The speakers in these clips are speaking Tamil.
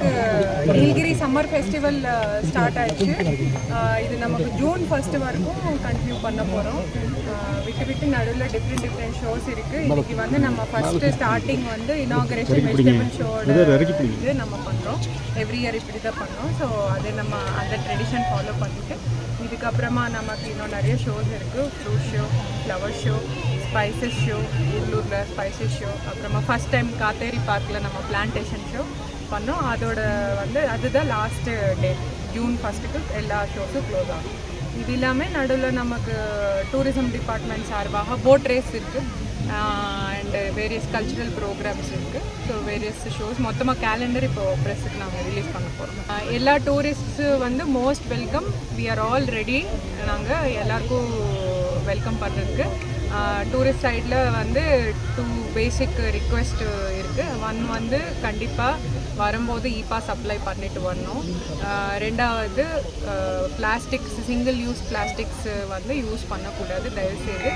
நமக்கு நீலகிரி சம்மர் ஃபெஸ்டிவல் ஸ்டார்ட் ஆயிடுச்சு. இது நமக்கு ஜூன் ஃபர்ஸ்ட் வரைக்கும் கண்டினியூ பண்ண போகிறோம் விட்டு விட்டு நடுவில் டிஃப்ரெண்ட் டிஃப்ரெண்ட் ஷோஸ் இருக்குது இன்னைக்கு வந்து நம்ம ஃபர்ஸ்ட் ஸ்டார்டிங் வந்து இனாகரேஷன் வெஜிடபிள் ஷோட இது நம்ம பண்ணுறோம் எவ்ரி இயர் இப்படி தான் பண்ணோம். ஸோ அது நம்ம அந்த ட்ரெடிஷன் ஃபாலோ பண்ணிட்டு இதுக்கப்புறமா நமக்கு இன்னும் நிறைய ஷோஸ் இருக்குது fruit show flower show spices show உள்ளூரில் ஸ்பைசஸ் ஷோ அப்புறமா ஃபஸ்ட் டைம் காத்தேரி பார்க்கில் நம்ம பிளான்டேஷன் ஷோ பண்ணோம். அதோட வந்து அதுதான் லாஸ்ட்டு டேட் ஜூன் ஃபஸ்ட்டுக்கு எல்லா ஷோஸும் க்ளோஸ் ஆகும். இது எல்லாமே நடுவில் நமக்கு டூரிசம் டிபார்ட்மெண்ட் சார்பாக போட் ரேஸ் இருக்குது அண்டு வேரியஸ் கல்ச்சுரல் ப்ரோக்ராம்ஸ் இருக்குது ஸோ வேரியஸ் ஷோஸ் மொத்தமாக கேலண்டர் இப்போ ப்ரெஸ்ஸுக்கு நாங்கள் ரிலீஸ் பண்ண போகிறோம் எல்லா டூரிஸ்ட்ஸு வந்து most welcome we are all ready நாங்கள் எல்லாருக்கும் வெல்கம் பண்ணுறதுக்கு டூரிஸ்ட் சைடில் வந்து டூ பேசிக் ரிக்வெஸ்ட் இருக்குது ஒன் வந்து கண்டிப்பாக வரும்போது E அப்ளை சப்ளை பண்ணிட்டு வரணும். ரெண்டாவது பிளாஸ்டிக்ஸ் சிங்கிள் யூஸ் பிளாஸ்டிக்ஸ் வந்து யூஸ் பண்ணக்கூடாது. தயவுசெய்து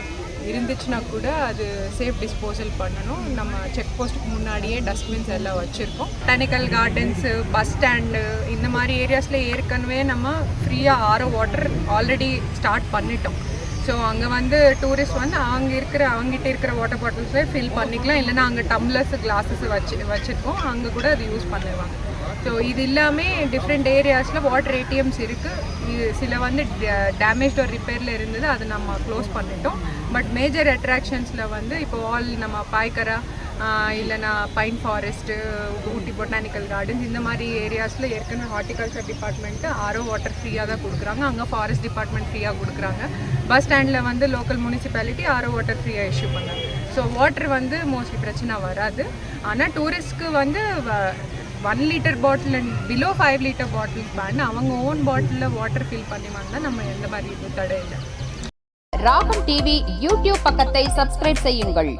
இருந்துச்சுன்னா கூட அது சேஃப் டிஸ்போசல் பண்ணணும். நம்ம செக் போஸ்ட்டுக்கு முன்னாடியே டஸ்ட்பின்ஸ் எல்லாம் வச்சுருக்கோம். டெனிக்கல் கார்டன்ஸு பஸ் ஸ்டாண்டு இந்த மாதிரி ஏரியாஸில் ஏற்கனவே நம்ம ஃப்ரீயாக ஆரோ வாட்டர் ஆல்ரெடி ஸ்டார்ட் பண்ணிட்டோம். ஸோ அங்கே வந்து டூரிஸ்ட் வந்து அங்கே இருக்கிற அவங்ககிட்ட இருக்கிற வாட்டர் பாட்டில்ஸே ஃபில் பண்ணிக்கலாம். இல்லைனா அங்கே டம்ளர்ஸ் கிளாஸஸ் வச்சு வச்சுருக்கோம். அங்கே கூட அது யூஸ் பண்ணுவாங்க ஸோ இது இல்லாமல் டிஃப்ரெண்ட் ஏரியாஸில் வாட்டர் ஏடிஎம்ஸ் இருக்குது சில வந்து டேமேஜ் ஒரு ரிப்பேரில் இருந்தது அது நம்ம க்ளோஸ் பண்ணிட்டோம். பட் மேஜர் அட்ராக்ஷன்ஸில் வந்து இப்போ ஆல் நம்ம பாய்க்கரா இல்லைனா pine forest Ooty botanical gardens இந்த மாதிரி ஏரியாஸில் ஏற்கனவே ஹார்டிகல்ச்சர் டிபார்ட்மெண்ட்டு ஆரோ வாட்டர் ஃப்ரீயாக தான் கொடுக்குறாங்க. அங்கே ஃபாரஸ்ட் டிபார்ட்மெண்ட் ஃப்ரீயாக கொடுக்குறாங்க. பஸ் ஸ்டாண்டில் வந்து லோக்கல் முனிசிபாலிட்டி ஆரோ வாட்டர் ஃப்ரீயாக இஷ்யூ பண்ணாங்க ஸோ வாட்டர் வந்து மோஸ்ட்லி பிரச்சனை வராது. ஆனால் டூரிஸ்ட்க்கு வந்து one litre bottle and below five litre bottle ban அவங்க ஓன் பாட்டிலில் வாட்டர் ஃபில் பண்ணி வாங்கினா நம்ம எந்த மாதிரி இது தடை இல்லை ராகம் டிவி யூடியூப் பக்கத்தை சப்ஸ்கிரைப் செய்யுங்கள்.